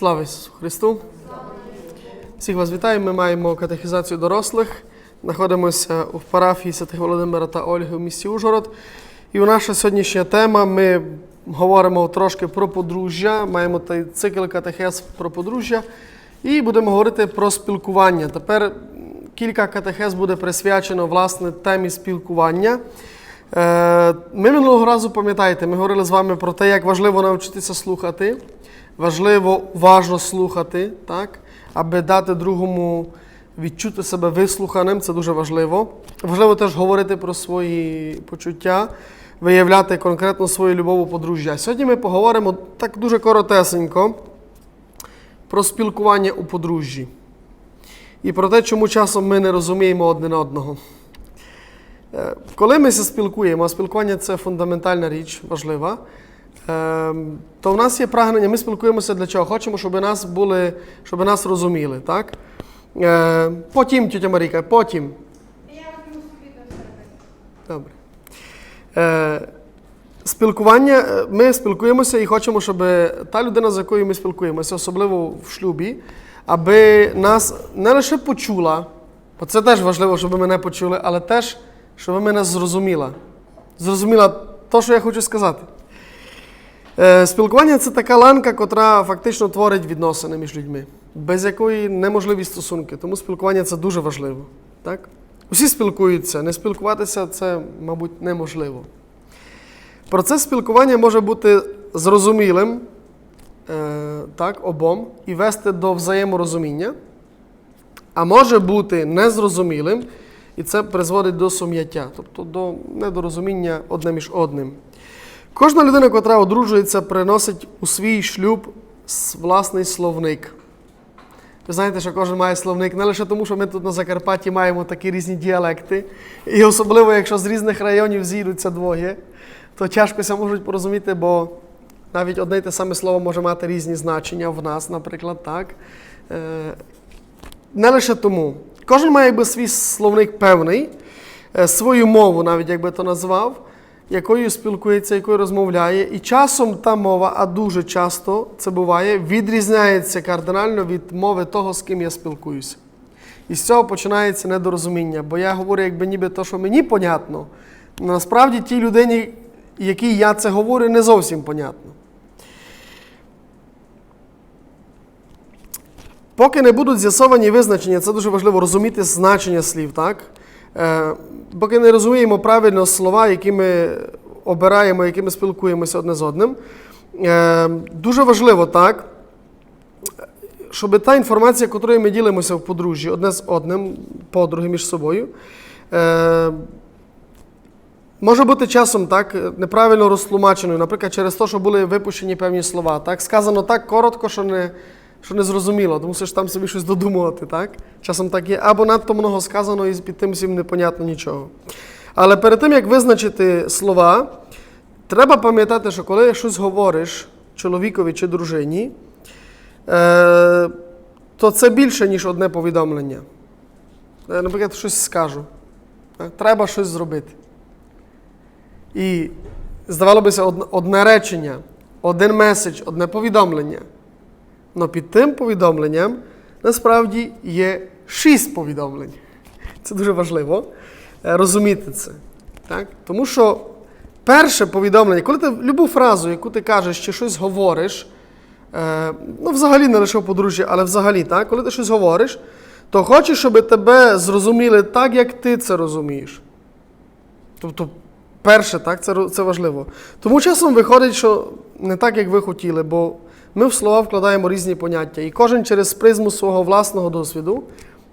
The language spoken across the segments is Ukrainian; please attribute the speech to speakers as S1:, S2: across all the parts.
S1: Слава Ісусу Христу! Всіх вас вітаю. Ми маємо катехізацію дорослих. Знаходимося в парафії Святих Володимира та Ольги в місті Ужгород. І у наша сьогоднішня тема ми говоримо трошки про подружжя. Маємо той цикл катехез про подружжя. І будемо говорити про спілкування. Тепер кілька катехез буде присвячено власне темі спілкування. Е, Ми минулого разу пам'ятаєте, ми говорили з вами про те, як важливо навчитися слухати, важливо уважно слухати, так, аби дати другому відчути себе вислуханим, це дуже важливо. Важливо теж говорити про свої почуття, виявляти конкретно свою любов у подружжя. Сьогодні ми поговоримо так дуже коротесенько про спілкування у подружжі і про те, чому часом ми не розуміємо один одного. Е, Коли ми се спілкуємо, а спілкування це фундаментальна річ, важлива, то в нас є прагнення, ми спілкуємося для чого? Хочемо, щоб нас були, щоб нас розуміли. Так? Е, Потім, тітя Маріка, потім.
S2: Я візьму.
S1: Добре. Е, Спілкування, е, ми спілкуємося і хочемо, щоб та людина, з якою ми спілкуємося, особливо в шлюбі, аби нас не лише почула, бо це теж важливо, щоб мене почули, але теж, щоб мене зрозуміла. Зрозуміла те, що я хочу сказати. Е, Спілкування це така ланка, котра фактично творить відносини між людьми, без якої неможливі стосунки. Тому спілкування це дуже важливо. Так? Усі спілкуються, не спілкуватися це, мабуть, неможливо. Процес спілкування може бути зрозумілим е, так, обом і вести до взаєморозуміння, а може бути незрозумілим, і це призводить до сум'яття, тобто до недорозуміння одне між одним. Кожна людина, котра одружується, приносить у свій шлюб власний словник. Ви знаєте, що кожен має словник не лише тому, що ми тут на Закарпатті маємо такі різні діалекти, і особливо, якщо з різних районів зійдуться двоє, то тяжкося можуть порозуміти, бо навіть одне й те саме слово може мати різні значення в нас, наприклад, так. Е, Не лише тому. Кожен має якби свій словник певний, е, свою мову, навіть як би то назвав, якою спілкується, якою розмовляє. І часом та мова, а дуже часто це буває, відрізняється кардинально від мови того, з ким я спілкуюся. І з цього починається недорозуміння, бо я говорю, якби ніби то, що мені понятно, насправді тій людині, якій я це говорю, не зовсім понятно. Поки не будуть з'ясовані визначення, це дуже важливо розуміти значення слів, так? Е, поки не розуміємо правильно слова, які ми обираємо, якими спілкуємося одне з одним. Е, дуже важливо, так, щоб та інформація, якою ми ділимося в подружжі одне з одним, подруги між собою, е, може бути часом так неправильно розтлумаченою, наприклад, через те, що були випущені певні слова. Так? Сказано так коротко, що не, що не зрозуміло, тому мусиш там собі щось додумувати. Так? Часом так є, або надто много сказано і під тим всім непонятно нічого. Але перед тим, як визначити слова, треба пам'ятати, що коли щось говориш чоловікові чи дружині, е, то це більше, ніж одне повідомлення. Е, Наприклад, щось скажу. Треба щось зробити. І здавалося одне, одне речення, один меседж, одне повідомлення. Але під тим повідомленням насправді є шість повідомлень. Це дуже важливо е, розуміти це. Так? Тому що перше повідомлення, коли ти любу фразу, яку ти кажеш чи щось говориш, е, ну, взагалі не лише в подружжі, але взагалі, так, коли ти щось говориш, то хочеш, щоб тебе зрозуміли так, як ти це розумієш. Тобто, перше, так, це, це важливо. Тому часом виходить, що не так, як ви хотіли, бо ми в слова вкладаємо різні поняття, і кожен через призму свого власного досвіду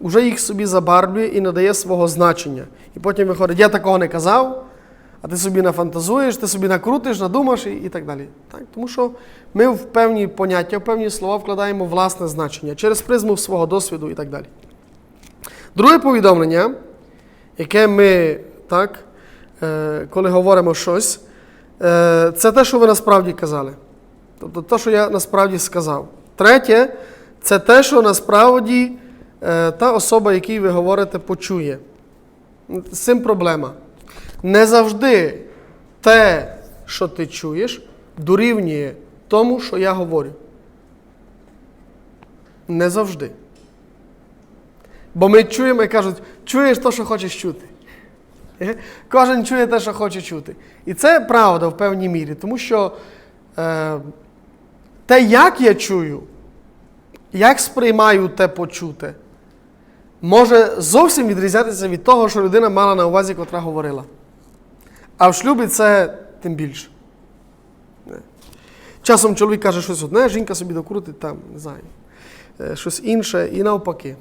S1: вже їх собі забарвлює і надає свого значення. І потім виходить, я такого не казав, а ти собі нафантазуєш, ти собі накрутиш, надумаєш і, і так далі. Так? Тому що ми в певні поняття, в певні слова вкладаємо власне значення через призму свого досвіду і так далі. Друге повідомлення, яке ми так, е, коли говоримо щось, е, це те, що ви насправді казали. Тобто те, що я насправді сказав. Третє, це те, що насправді е, та особа, якій ви говорите, почує. З цим проблема. Не завжди те, що ти чуєш, дорівнює тому, що я говорю. Не завжди. Бо ми чуємо і кажуть, чуєш те, що хочеш чути. Кожен чує те, що хоче чути. І це правда в певній мірі, тому що е, те, як я чую, як сприймаю те почуте, може зовсім відрізнятися від того, що людина мала на увазі, котра говорила. А в шлюбі це тим більше. Часом чоловік каже щось одне, жінка собі докрутить там, не знаю, е, щось інше і навпаки.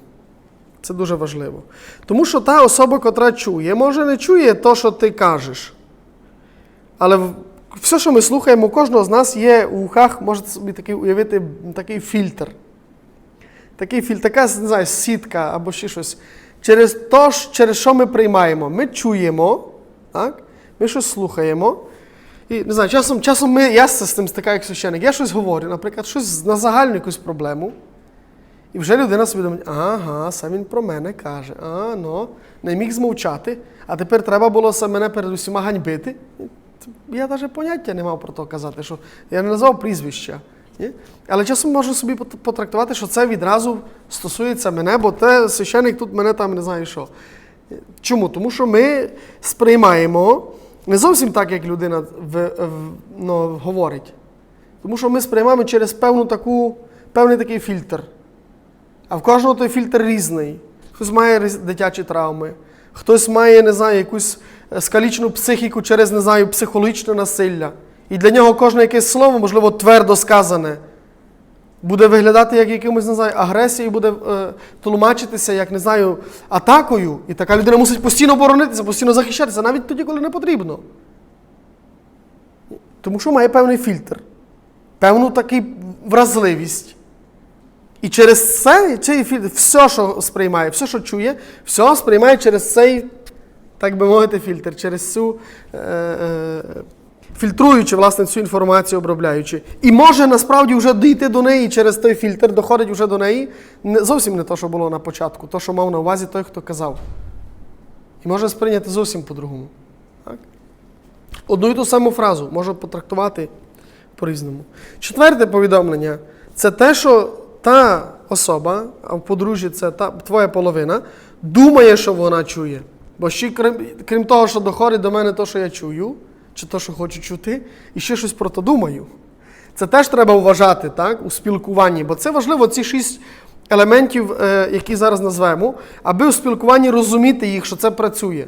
S1: Це дуже важливо. Тому що та особа, котра чує, може не чує те, що ти кажеш. Але все, що ми слухаємо, у кожного з нас є у вухах, можете собі такий уявити, такий фільтр. Такий фільтр, така не знаю, сітка або ще щось. Через те, через що ми приймаємо. Ми чуємо, так? ми щось слухаємо. І не знаю, часом, часом ми, я з цим стикаю як священик. Я щось говорю, наприклад, щось на загальну якусь проблему. І вже людина собі ага, сам він про мене каже, а, ну, не міг змовчати, а тепер треба було мене перед усіма ганьбити. Я навіть поняття не мав про то казати, що я не назвав прізвища. Ні? Але часом можу собі потрактувати, що це відразу стосується мене, бо те священик тут мене там не знаю що. Чому? Тому що ми сприймаємо не зовсім так, як людина в, в, ну, говорить. Тому що ми сприймаємо через певну таку, певний такий фільтр. А в кожного той фільтр різний. Хтось має дитячі травми, хтось має, не знаю, якусь е, скалічну психіку через, не знаю, психологічне насилля. І для нього кожне якесь слово, можливо, твердо сказане, буде виглядати як якимось, не знаю, агресією, буде е, тлумачитися, як, не знаю, атакою. І така людина мусить постійно боронитися, постійно захищатися, навіть тоді, коли не потрібно. Тому що має певний фільтр, певну таку вразливість. І через це, цей фільтр, все, що сприймає, все, що чує, все сприймає через цей, так би мовити, фільтр, через цю е, е, фільтруючи власне цю інформацію, обробляючи. І може насправді вже дійти до неї через той фільтр, доходить вже до неї не, зовсім не те, що було на початку, то, що мав на увазі той, хто казав. І може сприйняти зовсім по-другому. Одну і ту саму фразу може потрактувати по-різному. Четверте повідомлення це те, що та особа, а в подружжі це та твоя половина, думає, що вона чує. Бо ще крім, крім того, що доходить до мене те, що я чую, чи те, що хочу чути, і ще щось про то думаю. Це теж треба вважати так, у спілкуванні, бо це важливо, ці шість елементів, е, які зараз назвемо, аби у спілкуванні розуміти їх, що це працює.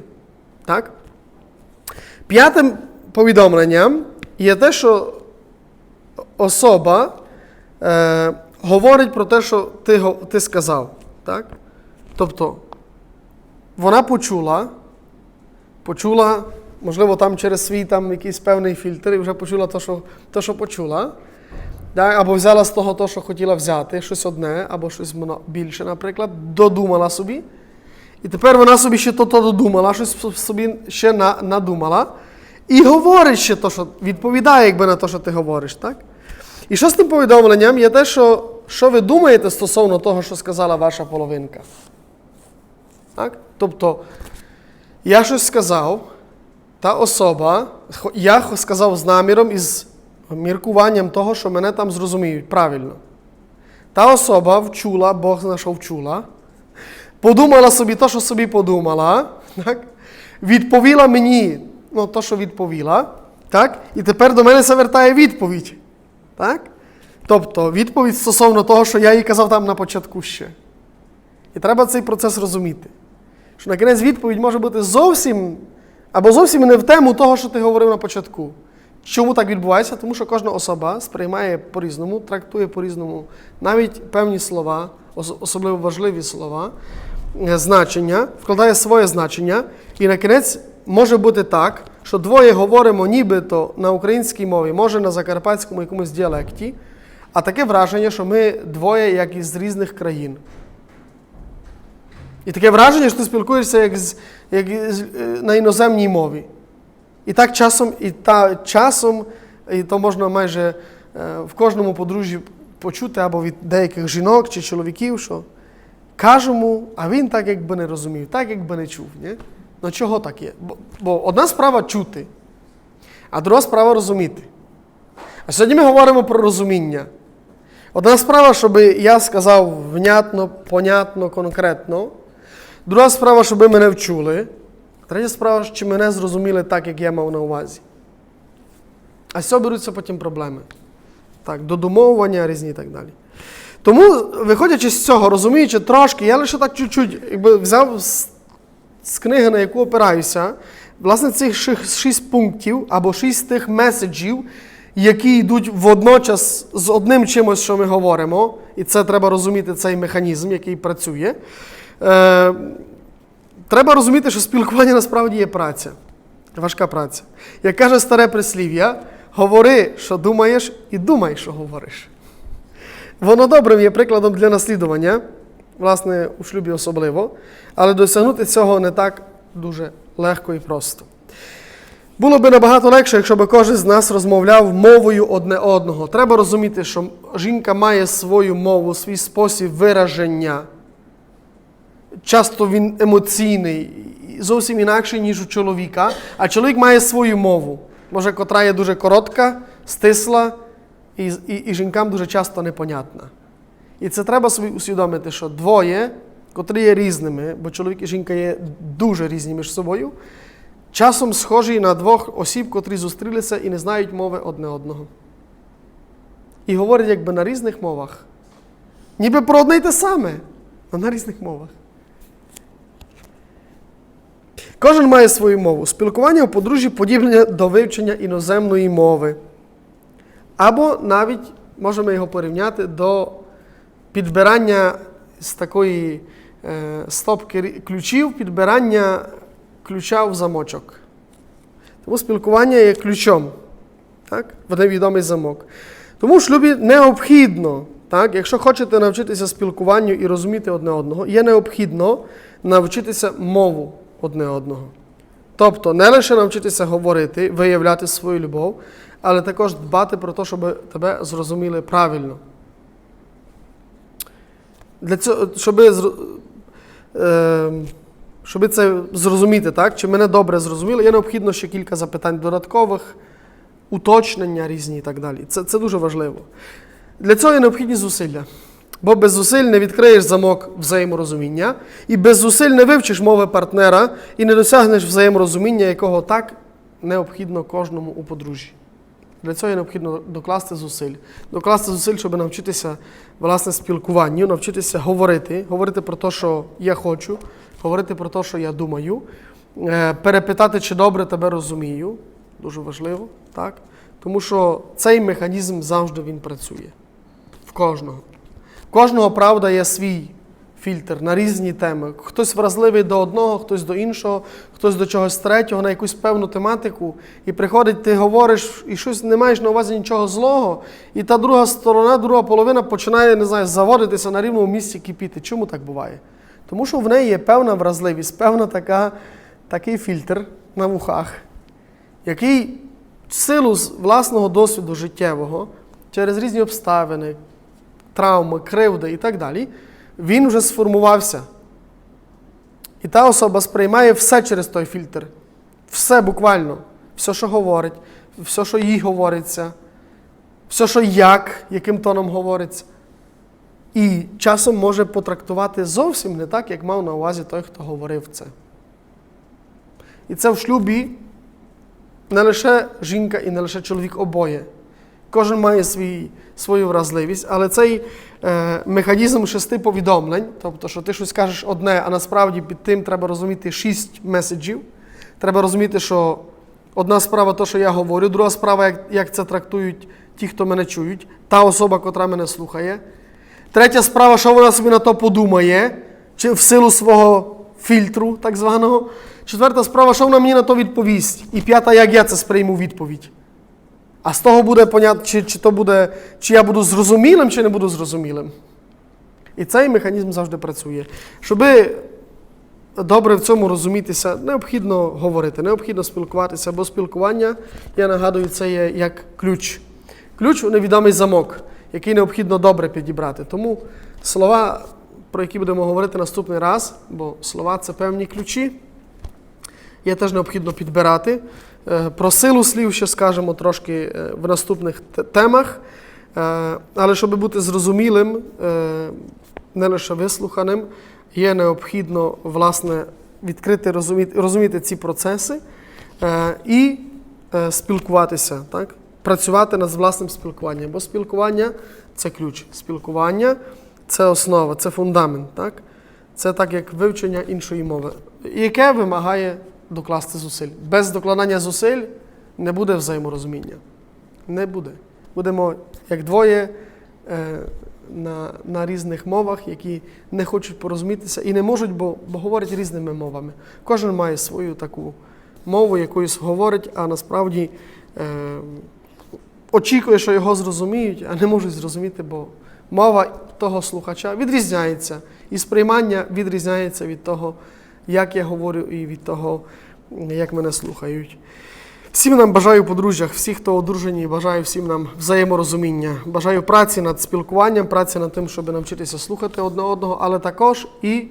S1: Так? П'ятим повідомленням є те, що особа е, говорить про те, що ти, ти сказав. Так? Тобто, вона почула, почула, можливо, там через свій там якийсь певний фільтр, і вже почула те, що, те, що почула. Так? Або взяла з того, те, що хотіла взяти, щось одне, або щось більше, наприклад, додумала собі. І тепер вона собі ще то-то додумала, щось собі ще на, надумала. І говорить ще то, що відповідає якби на те, що ти говориш, так? І шостим повідомленням є те, що, що ви думаєте стосовно того, що сказала ваша половинка. Так? Тобто, я щось сказав, та особа, я сказав з наміром і з міркуванням того, що мене там зрозуміють правильно. Та особа вчула, Бог знайшов вчула, подумала собі те, що собі подумала, так? відповіла мені ну, те, що відповіла, так? і тепер до мене завертає відповідь. Так? Тобто відповідь стосовно того, що я їй казав там на початку ще. І треба цей процес розуміти. Що на кінець відповідь може бути зовсім або зовсім не в тему того, що ти говорив на початку. Чому так відбувається? Тому що кожна особа сприймає по-різному, трактує по-різному навіть певні слова, особливо важливі слова, е, значення, вкладає своє значення. І на кінець може бути так, що двоє говоримо нібито на українській мові, може на закарпатському якомусь діалекті, а таке враження, що ми двоє як із різних країн. І таке враження, що ти спілкуєшся як, з, як з, е, на іноземній мові. І так часом, і та часом, і то можна майже е, в кожному подружжі почути або від деяких жінок чи чоловіків, що кажемо, а він так якби не розумів, так якби не чув. Ні? Ну чого так є? Бо, бо одна справа чути, а друга справа розуміти. А сьогодні ми говоримо про розуміння. Одна справа, щоб я сказав внятно, понятно, конкретно. Друга справа, щоб мене вчули. Третя справа, чи мене зрозуміли так, як я мав на увазі. А з цього беруться потім проблеми. Так, додумовування різні і так далі. Тому, виходячи з цього, розуміючи трошки, я лише так чуть-чуть якби взяв з, книги, на яку опираюся, власне, цих шість пунктів або шість тих меседжів, які йдуть водночас з одним чимось, що ми говоримо, і це треба розуміти цей механізм, який працює. Е, треба розуміти, що спілкування насправді є праця. Важка праця. Як каже старе прислів'я, говори, що думаєш, і думай, що говориш. Воно добрим є прикладом для наслідування, власне, у шлюбі особливо, але досягнути цього не так дуже легко і просто. Було би набагато легше, якщо б кожен з нас розмовляв мовою одне одного. Треба розуміти, що жінка має свою мову, свій спосіб вираження. Часто він емоційний, зовсім інакший, ніж у чоловіка, а чоловік має свою мову, може, котра є дуже коротка, стисла і, і, і жінкам дуже часто непонятна. І це треба собі усвідомити, що двоє, котрі є різними, бо чоловік і жінка є дуже різні між собою, часом схожі на двох осіб, котрі зустрілися і не знають мови одне одного. І говорять якби на різних мовах. Ніби про одне й те саме, але на різних мовах. Кожен має свою мову. Спілкування у подружжі подібне до вивчення іноземної мови. Або навіть можемо його порівняти до підбирання з такої е, стопки ключів, підбирання ключа в замочок. Тому спілкування є ключом так, в невідомий замок. Тому в шлюбі необхідно, так, якщо хочете навчитися спілкуванню і розуміти одне одного, є необхідно навчитися мову одне одного. Тобто не лише навчитися говорити, виявляти свою любов, але також дбати про те, щоб тебе зрозуміли правильно. Для цього, щоб, е, щоб це зрозуміти, так, чи мене добре зрозуміли, є необхідно ще кілька запитань додаткових, уточнення різні і так далі. Це, це дуже важливо. Для цього є необхідні зусилля. Бо без зусиль не відкриєш замок взаєморозуміння, і без зусиль не вивчиш мови партнера і не досягнеш взаєморозуміння, якого так необхідно кожному у подружжі. Для цього є необхідно докласти зусиль. Докласти зусиль, щоб навчитися власне спілкуванню, навчитися говорити, говорити про те, що я хочу, говорити про те, що я думаю, е, перепитати, чи добре тебе розумію. Дуже важливо, так? Тому що цей механізм завжди він працює. В кожного. В кожного, правда, є свій фільтр на різні теми. Хтось вразливий до одного, хтось до іншого, хтось до чогось третього, на якусь певну тематику. І приходить, ти говориш і щось не маєш на увазі нічого злого, і та друга сторона, друга половина починає, не знаю, заводитися на рівному місці кипіти. Чому так буває? Тому що в неї є певна вразливість, певна така, такий фільтр на вухах, який в силу власного досвіду життєвого, через різні обставини, травми, кривди і так далі, він вже сформувався. І та особа сприймає все через той фільтр. Все буквально. Все, що говорить, все, що їй говориться, все, що як, яким тоном говориться. І часом може потрактувати зовсім не так, як мав на увазі той, хто говорив це. І це в шлюбі не лише жінка і не лише чоловік обоє. Кожен має свій, свою вразливість, але цей е, механізм шести повідомлень, тобто, що ти щось кажеш одне, а насправді під тим треба розуміти шість меседжів. Треба розуміти, що одна справа то, що я говорю, друга справа, як, як це трактують ті, хто мене чують, та особа, котра мене слухає. Третя справа, що вона собі на то подумає, чи в силу свого фільтру, так званого. Четверта справа, що вона мені на то відповість. І п'ята, як я це сприйму відповідь. А з того буде понятно, чи, чи, то буде, чи я буду зрозумілим, чи не буду зрозумілим. І цей механізм завжди працює. Щоби добре в цьому розумітися, необхідно говорити, необхідно спілкуватися, бо спілкування, я нагадую, це є як ключ. Ключ у невідомий замок, який необхідно добре підібрати. Тому слова, про які будемо говорити наступний раз, бо слова це певні ключі, є теж необхідно підбирати. Е, Про силу слів ще скажемо трошки е, в наступних темах. Е, Але щоб бути зрозумілим, не лише вислуханим, є необхідно власне відкрити, розуміти, розуміти ці процеси і спілкуватися, так? працювати над власним спілкуванням. Бо спілкування це ключ. Спілкування це основа, це фундамент. Так? Це так як вивчення іншої мови, яке вимагає докласти зусиль. Без докладання зусиль не буде взаєморозуміння. Не буде. Будемо як двоє е, на, на різних мовах, які не хочуть порозумітися і не можуть, бо, бо говорять різними мовами. Кожен має свою таку мову, якоюсь говорить, а насправді е, очікує, що його зрозуміють, а не можуть зрозуміти, бо мова того слухача відрізняється, і сприймання відрізняється від того, як я говорю, і від того, як мене слухають. Всім нам бажаю подружжях, всі, хто одружені, бажаю всім нам взаєморозуміння. Бажаю праці над спілкуванням, праці над тим, щоб навчитися слухати одне одного, але також і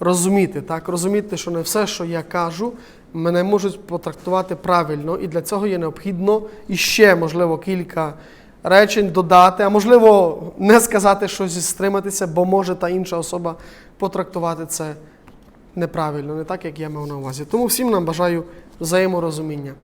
S1: розуміти, так, розуміти, що не все, що я кажу, мене можуть потрактувати правильно, і для цього є необхідно іще, можливо, кілька речень додати, а можливо, не сказати щось і стриматися, бо може та інша особа потрактувати це неправильно, не так, як я мав на увазі. Тому всім нам бажаю взаєморозуміння.